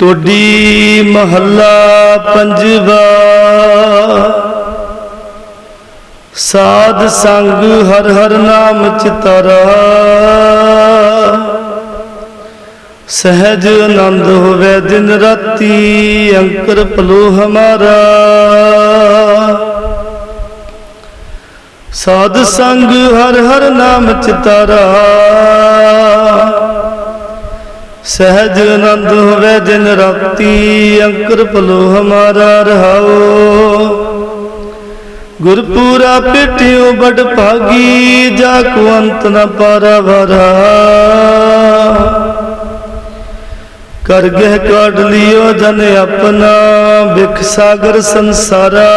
ਤੁਹਾਡੀ ਮਹੱਲਾ ਪੰਜਵਾ। ਸਾਧ ਸੰਗ ਹਰ ਹਰ ਨਾਮ ਚਿਤਰਾ ਸਹਿਜ ਆਨੰਦ ਹੋਵੇ ਦਿਨ ਰਾਤੀ, ਅੰਕਰ ਪਲੋ ਹਮਾਰਾ ਸਾਧ ਸੰਗ ਹਰ ਹਰ ਨਾਮ ਚਿਤਾਰਾ ਸਹਿਜ ਆਨੰਦ ਹੋਵੇ ਦਿਨ ਰਾਤੀ ਅੰਕਰ ਪਲੋ ਹਮਾਰਾ ਰਹਾਓ। ਗੁਰਪੂਰਾ ਪਿਟਿਓ ਬੜ ਭਾਗੀ, ਜਾ ਕੋ ਅੰਤ ਨ ਪਰਵਰਾ ਕਰ ਗਹਿ ਕਾਢ ਲਿਓ ਜਨ ਆਪਣਾ ਬਿਖ ਸਾਗਰ ਸੰਸਾਰਾ।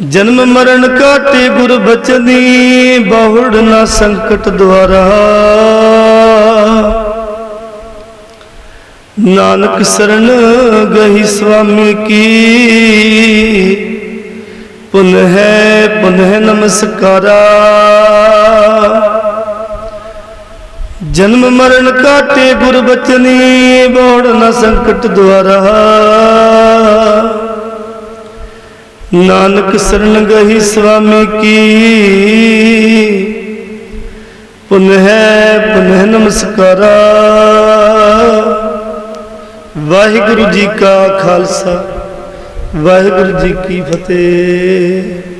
ਜਨਮ ਮਰਨ ਕਾਟੇ ਗੁਰ ਬਚਨੀ, ਬਹੁੜ ਨਾ ਸੰਕਟ ਦੁਆਰਾ। ਨਾਨਕ ਸਰਣ ਗਹੀ ਸੁਆਮੀ ਕੀ ਪੁਨ ਹੈ ਪੁਨ ਹੈ ਨਮਸਕਾਰਾ। ਜਨਮ ਮਰਨ ਕਾਟੇ ਗੁਰ ਬਚਨੀ, ਬਹੁੜ ਨਾ ਸੰਕਟ ਦੁਆਰਾ। ਨਾਨਕ ਸਰਨ ਗਹੀ ਸੁਆਮੀ ਕੀ? ਪੁਨ ਹੈ ਪੁਨ ਨਮਸਕਾਰਾ। ਵਾਹਿਗੁਰੂ ਜੀ ਕਾ ਖਾਲਸਾ, ਵਾਹਿਗੁਰੂ ਜੀ ਕੀ ਫਤਿਹ।